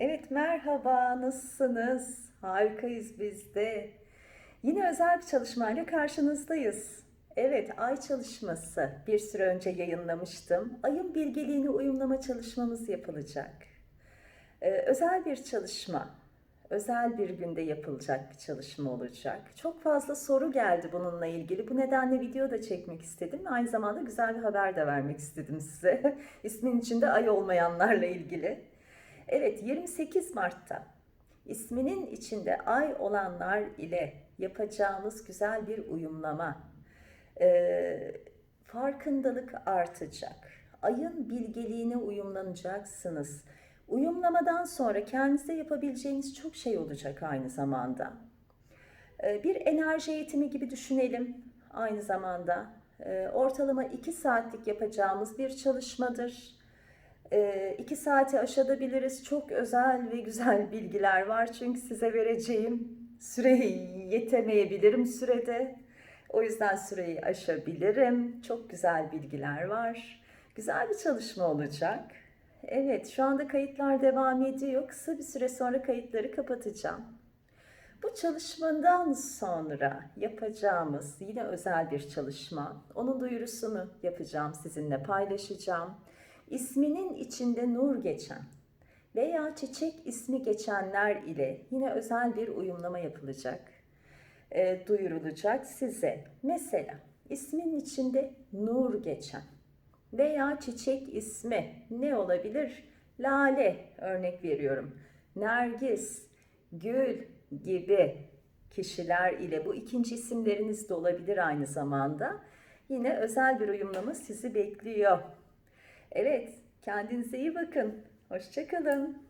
Evet merhaba nasılsınız? Harikayız biz de. Yine özel bir çalışmayla karşınızdayız. Evet ay çalışması bir süre önce yayınlamıştım. Ayın bilgeliğini uyumlama çalışmamız yapılacak. Ee, özel bir çalışma, özel bir günde yapılacak bir çalışma olacak. Çok fazla soru geldi bununla ilgili. Bu nedenle video da çekmek istedim. Aynı zamanda güzel bir haber de vermek istedim size. İsmin içinde ay olmayanlarla ilgili. Evet 28 Mart'ta isminin içinde ay olanlar ile yapacağımız güzel bir uyumlama. Ee, farkındalık artacak. Ayın bilgeliğine uyumlanacaksınız. Uyumlamadan sonra kendinize yapabileceğiniz çok şey olacak aynı zamanda. Ee, bir enerji eğitimi gibi düşünelim aynı zamanda. Ee, ortalama 2 saatlik yapacağımız bir çalışmadır. 2 saati aşabiliriz. Çok özel ve güzel bilgiler var. Çünkü size vereceğim süreyi yetemeyebilirim sürede. O yüzden süreyi aşabilirim. Çok güzel bilgiler var. Güzel bir çalışma olacak. Evet, şu anda kayıtlar devam ediyor. Kısa bir süre sonra kayıtları kapatacağım. Bu çalışmadan sonra yapacağımız yine özel bir çalışma. Onun duyurusunu yapacağım, sizinle paylaşacağım. İsminin içinde nur geçen veya çiçek ismi geçenler ile yine özel bir uyumlama yapılacak. E, duyurulacak size. Mesela ismin içinde nur geçen veya çiçek ismi ne olabilir? Lale örnek veriyorum. Nergis, gül gibi kişiler ile bu ikinci isimleriniz de olabilir aynı zamanda. Yine özel bir uyumlama sizi bekliyor. Evet, kendinize iyi bakın. Hoşçakalın.